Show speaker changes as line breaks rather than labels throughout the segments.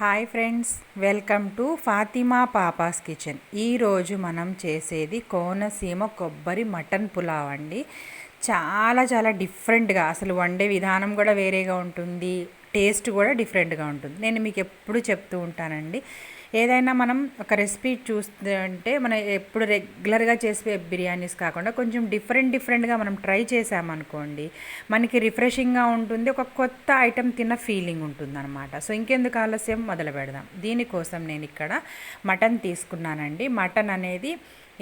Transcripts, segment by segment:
Hi friends welcome to Fatima papa's kitchen. ఈరోజు మనం చేసేది కోనసీమ కొబ్బరి మటన్ పులావ్ అండి. చాలా చాలా డిఫరెంట్గా అసలు వండే విధానం కూడా వేరేగా ఉంటుంది టేస్ట్ కూడా డిఫరెంట్గా ఉంటుంది. నేను మీకు ఎప్పుడు చెప్తూ ఉంటానండి. ఏదైనా మనం ఒక రెసిపీ చూస్తే అంటే మనం ఎప్పుడు రెగ్యులర్గా చేసే బిర్యానీస్ కాకుండా కొంచెం డిఫరెంట్ డిఫరెంట్గా మనం ట్రై చేసామనుకోండి మనకి రిఫ్రెషింగ్గా ఉంటుంది ఒక కొత్త ఐటెం తిన్న ఫీలింగ్ ఉంటుందన్నమాట. సో ఇంకెందుకు ఆలస్యం? మొదలు పెడదాం. దీనికోసం నేను ఇక్కడ మటన్ తీసుకున్నానండి. మటన్ అనేది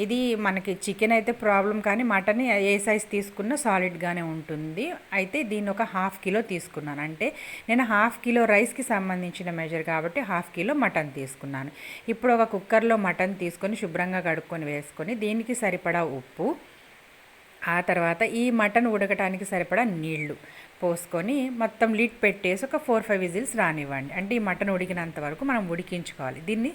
ఇది మనకి చికెన్ అయితే ప్రాబ్లం కానీ మటన్ ఏ సైజ్ తీసుకున్నా సాలిడ్గానే ఉంటుంది. అయితే దీన్ని ఒక హాఫ్ కిలో తీసుకున్నాను. అంటే నేను హాఫ్ కిలో రైస్కి సంబంధించిన మెజర్ కాబట్టి హాఫ్ కిలో మటన్ తీసుకున్నాను. ఇప్పుడు ఒక కుక్కర్లో మటన్ తీసుకొని శుభ్రంగా కడుక్కొని వేసుకొని దీనికి సరిపడా ఉప్పు ఆ తర్వాత ఈ మటన్ ఉడకటానికి సరిపడా నీళ్ళు పోసుకొని మొత్తం లిడ్ పెట్టేసి ఒక ఫోర్ ఫైవ్ విజిల్స్ రానివ్వండి. అంటే ఈ మటన్ ఉడికినంత వరకు మనం ఉడికించుకోవాలి. దీన్ని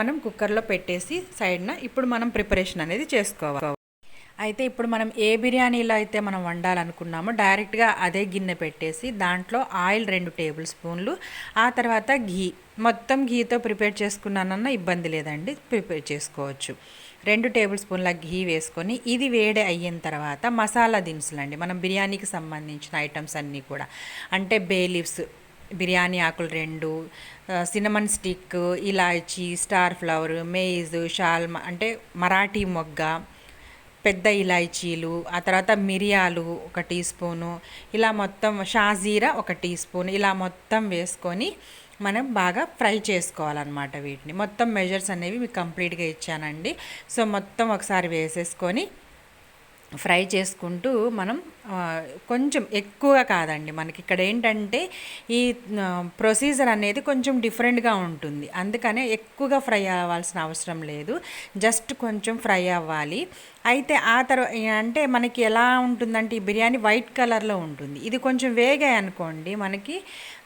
మనం కుక్కర్లో పెట్టేసి సైడ్న ఇప్పుడు మనం ప్రిపరేషన్ అనేది చేసుకోవాలి. అయితే ఇప్పుడు మనం ఏ బిర్యానీలో అయితే మనం వండాలనుకున్నామో డైరెక్ట్గా అదే గిన్నె పెట్టేసి దాంట్లో ఆయిల్ రెండు టేబుల్ స్పూన్లు ఆ తర్వాత ఘీ. మొత్తం ఘీతో ప్రిపేర్ చేసుకున్నానన్న ఇబ్బంది లేదండి ప్రిపేర్ చేసుకోవచ్చు. రెండు టేబుల్ స్పూన్ల ఘీ వేసుకొని ఇది వేడి అయిన తర్వాత మసాలా దినుసులు అండి మనం బిర్యానీకి సంబంధించిన ఐటమ్స్ అన్నీ కూడా. అంటే బే లీవ్స్ బిర్యానీ ఆకులు రెండు సినమన్ స్టిక్ ఇలాచీ స్టార్ ఫ్లవర్ మేజ్ షాల్మా అంటే మరాఠీ మొగ్గ పెద్ద ఇలాచీలు ఆ తర్వాత మిరియాలు ఒక టీ స్పూను ఇలా మొత్తం షాజీరా ఒక టీ స్పూన్ ఇలా మొత్తం వేసుకొని మనం బాగా ఫ్రై చేసుకోవాలన్నమాట వీటిని. మొత్తం మెజర్స్ అనేవి మీకు కంప్లీట్గా ఇచ్చానండి. సో మొత్తం ఒకసారి వేసేసుకొని ఫ్రై చేసుకుంటూ మనం కొంచెం ఎక్కువ కాదండి. మనకి ఇక్కడ ఏంటంటే ఈ ప్రొసీజర్ అనేది కొంచెం డిఫరెంట్గా ఉంటుంది. అందుకనే ఎక్కువగా ఫ్రై అవ్వాల్సిన అవసరం లేదు. జస్ట్ కొంచెం ఫ్రై అవ్వాలి. అయితే ఆ తర్వాత అంటే మనకి ఎలా ఉంటుందంటే ఈ బిర్యానీ వైట్ కలర్లో ఉంటుంది. ఇది కొంచెం వేగాయి అనుకోండి మనకి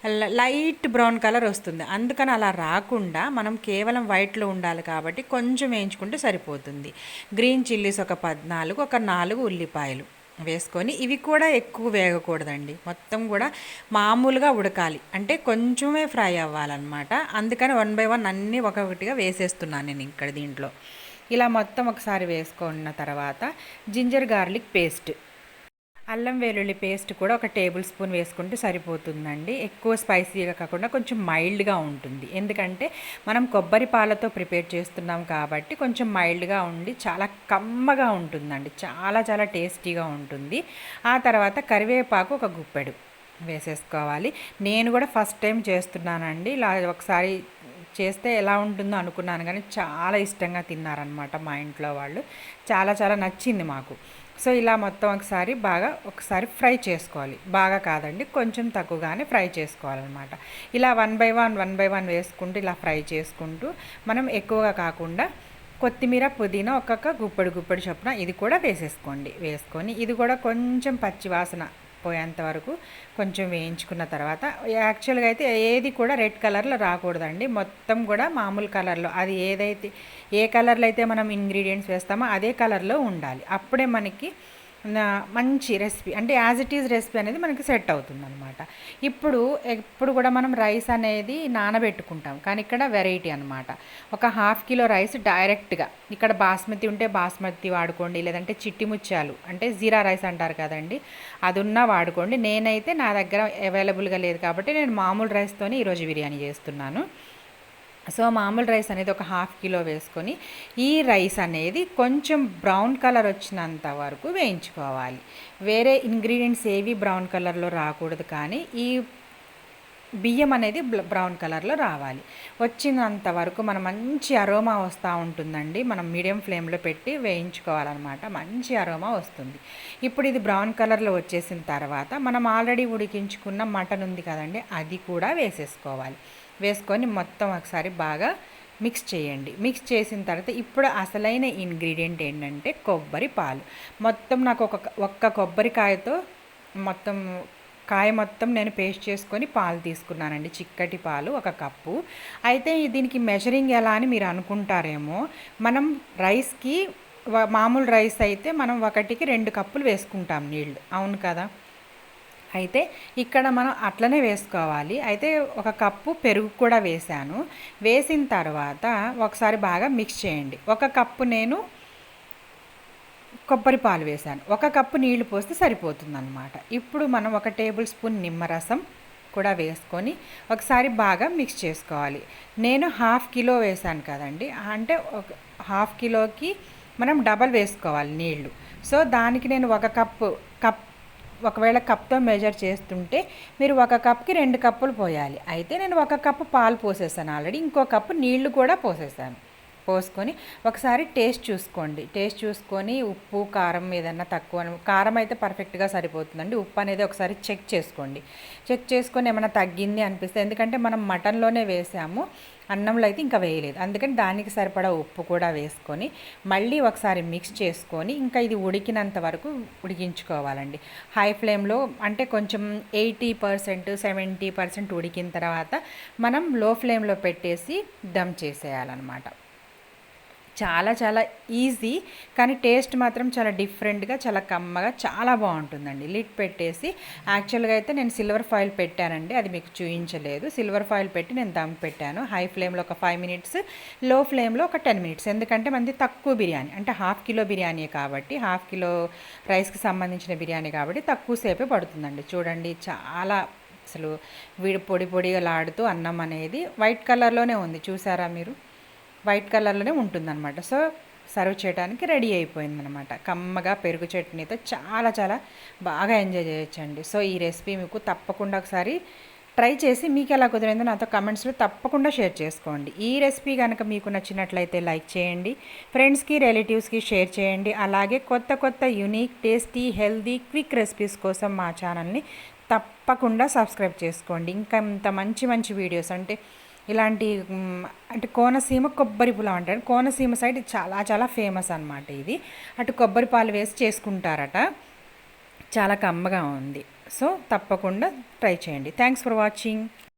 లైట్ బ్రౌన్ కలర్ వస్తుంది. అందుకని అలా రాకుండా మనం కేవలం వైట్లో ఉండాలి కాబట్టి కొంచెం వేయించుకుంటే సరిపోతుంది. గ్రీన్ చిల్లీస్ ఒక పద్నాలుగు ఒక నాలుగు ఉల్లిపాయలు వేసుకొని ఇవి కూడా ఎక్కువ వేగకూడదండి. మొత్తం కూడా మామూలుగా ఉడకాలి. అంటే కొంచెమే ఫ్రై అవ్వాలన్నమాట. అందుకని వన్ బై వన్ అన్నీ ఒకటిగా వేసేస్తున్నాను నేను ఇక్కడ దీంట్లో. ఇలా మొత్తం ఒకసారి వేసుకున్న తర్వాత జింజర్ గార్లిక్ పేస్ట్. అల్లం వెల్లుల్లి పేస్ట్ కూడా ఒక టేబుల్ స్పూన్ వేసుకుంటే సరిపోతుందండి. ఎక్కువ స్పైసీగా కాకుండా కొంచెం మైల్డ్గా ఉంటుంది. ఎందుకంటే మనం కొబ్బరి పాలతో ప్రిపేర్ చేస్తున్నాం కాబట్టి కొంచెం మైల్డ్గా ఉండి చాలా కమ్మగా ఉంటుందండి. చాలా చాలా టేస్టీగా ఉంటుంది. ఆ తర్వాత కరివేపాకు ఒక గుప్పెడు వేసేసుకోవాలి. నేను కూడా ఫస్ట్ టైం చేస్తున్నానండి. ఇలా ఒకసారి చేస్తే ఎలా ఉంటుందో అనుకున్నాను కానీ చాలా ఇష్టంగా తిన్నారనమాట మా ఇంట్లో వాళ్ళు. చాలా చాలా నచ్చింది మాకు. సో ఇలా మొత్తం ఒకసారి బాగా ఒకసారి ఫ్రై చేసుకోవాలి. బాగా కాదండి కొంచెం తక్కువగానే ఫ్రై చేసుకోవాలన్నమాట. ఇలా one by one one by one వేసుకుంటూ ఇలా ఫ్రై చేసుకుంటూ మనం ఎక్కువగా కాకుండా కొత్తిమీర పుదీనా ఒక్కొక్క గుప్పడి గుప్పడి చొప్పున ఇది కూడా వేసేసుకోండి. వేసుకొని ఇది కూడా కొంచెం పచ్చివాసన పోయేంత వరకు కొంచెం వేయించుకున్న తర్వాత యాక్చువల్గా అయితే ఏది కూడా రెడ్ కలర్లో రాకూడదండి. మొత్తం కూడా మామూలు కలర్లో. అది ఏదైతే ఏ కలర్లో అయితే మనం ఇంగ్రీడియంట్స్ వేస్తామో అదే కలర్లో ఉండాలి. అప్పుడే మనకి మంచి రెసిపీ అంటే యాజ్ ఇట్ ఈజ్ రెసిపీ అనేది మనకి సెట్ అవుతుంది అనమాట ఇప్పుడు ఎప్పుడు కూడా మనం రైస్ అనేది నానబెట్టుకుంటాం. కానీ ఇక్కడ వెరైటీ అనమాట ఒక హాఫ్ కిలో రైస్ డైరెక్ట్గా ఇక్కడ బాస్మతి ఉంటే బాస్మతి వాడుకోండి లేదంటే చిట్టి ముత్యాలు అంటే జీరా రైస్ అంటారు కదండి అది ఉన్నా వాడుకోండి. నేనైతే నా దగ్గర అవైలబుల్గా లేదు కాబట్టి నేను మామూలు రైస్తోనే ఈరోజు బిర్యానీ చేస్తున్నాను. సో మామూలు రైస్ అనేది ఒక హాఫ్ కిలో వేసుకొని ఈ రైస్ అనేది కొంచెం బ్రౌన్ కలర్ వచ్చినంత వరకు వేయించుకోవాలి. వేరే ఇంగ్రీడియంట్స్ ఏవి బ్రౌన్ కలర్లో రాకూడదు కానీ ఈ బియ్యం అనేది బ్రౌన్ కలర్లో రావాలి. వచ్చినంత వరకు మనం మంచి అరోమా వస్తూ ఉంటుందండి. మనం మీడియం ఫ్లేమ్లో పెట్టి వేయించుకోవాలన్నమాట. మంచి అరోమా వస్తుంది. ఇప్పుడు ఇది బ్రౌన్ కలర్లో వచ్చేసిన తర్వాత మనం ఆల్రెడీ ఉడికించుకున్న మటన్ ఉంది కదండి అది కూడా వేసేసుకోవాలి. వేసుకొని మొత్తం ఒకసారి బాగా మిక్స్ చేయండి. మిక్స్ చేసిన తర్వాత ఇప్పుడు అసలైన ఇంగ్రీడియంట్ ఏంటంటే కొబ్బరి పాలు. మొత్తం నాకు ఒక ఒక్క కొబ్బరికాయతో మొత్తం కాయ మొత్తం నేను పేస్ట్ చేసుకొని పాలు తీసుకున్నానండి. చిక్కటి పాలు ఒక కప్పు. అయితే దీనికి మెజరింగ్ ఎలా అని మీరు అనుకుంటారేమో మనం రైస్కి మామూలు రైస్ అయితే మనం ఒకటికి రెండు కప్పులు వేసుకుంటాం నీళ్ళు. అవును కదా? అయితే ఇక్కడ మనం అట్లనే వేసుకోవాలి. అయితే ఒక కప్పు పెరుగు కూడా వేసాను వేసిన తర్వాత ఒకసారి బాగా మిక్స్ చేయండి. ఒక కప్పు నేను కొబ్బరి పాలు వేసాను ఒక కప్పు నీళ్ళు పోస్తే సరిపోతుందన్నమాట. ఇప్పుడు మనం ఒక టేబుల్ స్పూన్ నిమ్మరసం కూడా వేసుకొని ఒకసారి బాగా మిక్స్ చేసుకోవాలి. నేను హాఫ్ కిలో వేసాను కదండి. అంటే ఒక హాఫ్ కిలోకి మనం డబల్ వేసుకోవాలి నీళ్ళు. సో దానికి నేను ఒక కప్పు కప్ ఒకవేళ కప్తో మెజర్ చేస్తుంటే మీరు ఒక కప్కి రెండు కప్పులు పోయాలి. అయితే నేను ఒక కప్పు పాలు పోసేసాను. ఆల్రెడీ ఇంకో కప్పు నీళ్ళు కూడా పోసేసాను. పోసుకొని ఒకసారి టేస్ట్ చూసుకోండి. టేస్ట్ చూసుకొని ఉప్పు కారం ఏదన్నా తక్కువ కారం అయితే పర్ఫెక్ట్గా సరిపోతుందండి. ఉప్పు అనేది ఒకసారి చెక్ చేసుకోండి. చెక్ చేసుకొని ఏమైనా తగ్గింది అనిపిస్తే ఎందుకంటే మనం మటన్లోనే వేసాము అన్నంలో అయితే ఇంకా వేయలేదు. అందుకని దానికి సరిపడా ఉప్పు కూడా వేసుకొని మళ్ళీ ఒకసారి మిక్స్ చేసుకొని ఇంకా ఇది ఉడికినంత వరకు ఉడికించుకోవాలండి. హై ఫ్లేమ్లో అంటే కొంచెం ఎయిటీ పర్సెంట్ సెవెంటీ పర్సెంట్ ఉడికిన తర్వాత మనం లో ఫ్లేమ్లో పెట్టేసి దమ్ చేసేయాలన్నమాట. చాలా చాలా ఈజీ కానీ టేస్ట్ మాత్రం చాలా డిఫరెంట్గా చాలా కమ్మగా చాలా బాగుంటుందండి. లిడ్ పెట్టేసి యాక్చువల్గా అయితే నేను సిల్వర్ ఫాయిల్ పెట్టానండి. అది మీకు చూపించలేదు సిల్వర్ ఫాయిల్ పెట్టి నేను దమ్ పెట్టాను. హై ఫ్లేమ్లో ఒక ఫైవ్ మినిట్స్లో ఫ్లేమ్లో ఒక టెన్ మినిట్స్ ఎందుకంటే మనది తక్కువ బిర్యానీ. అంటే హాఫ్ కిలో బిర్యానీ కాబట్టి హాఫ్ కిలో రైస్కి సంబంధించిన బిర్యానీ కాబట్టి తక్కువ సేపే పడుతుందండి. చూడండి చాలా అసలు వీడి పొడి పొడిగా లాడుతూ అన్నం అనేది వైట్ కలర్లోనే ఉంది. చూసారా మీరు? వైట్ కలర్లోనే ఉంటుందన్నమాట. సో సర్వ్ చేయడానికి రెడీ అయిపోయిందనమాట కమ్మగా పెరుగు చట్నీతో చాలా చాలా బాగా ఎంజాయ్ చేయొచ్చండి. సో ఈ రెసిపీ మీకు తప్పకుండా ఒకసారి ట్రై చేసి మీకు ఎలా కుదిరిందో నాతో కమెంట్స్లో తప్పకుండా షేర్ చేసుకోండి. ఈ రెసిపీ కనుక మీకు నచ్చినట్లయితే లైక్ చేయండి. ఫ్రెండ్స్కి రిలేటివ్స్కి షేర్ చేయండి. అలాగే కొత్త కొత్త unique tasty healthy quick recipes కోసం మా ఛానల్ని తప్పకుండా సబ్స్క్రైబ్ చేసుకోండి. ఇంకా ఇంత మంచి మంచి వీడియోస్ అంటే ఇలాంటి అంటే కోనసీమ కొబ్బరి పులావ్ అంటారు. కోనసీమ సైడ్ చాలా చాలా ఫేమస్ అనమాట ఇది. అటు కొబ్బరి పాలు వేసి చేసుకుంటారట. చాలా కమ్మగా ఉంది. సో తప్పకుండా ట్రై చేయండి. Thanks for watching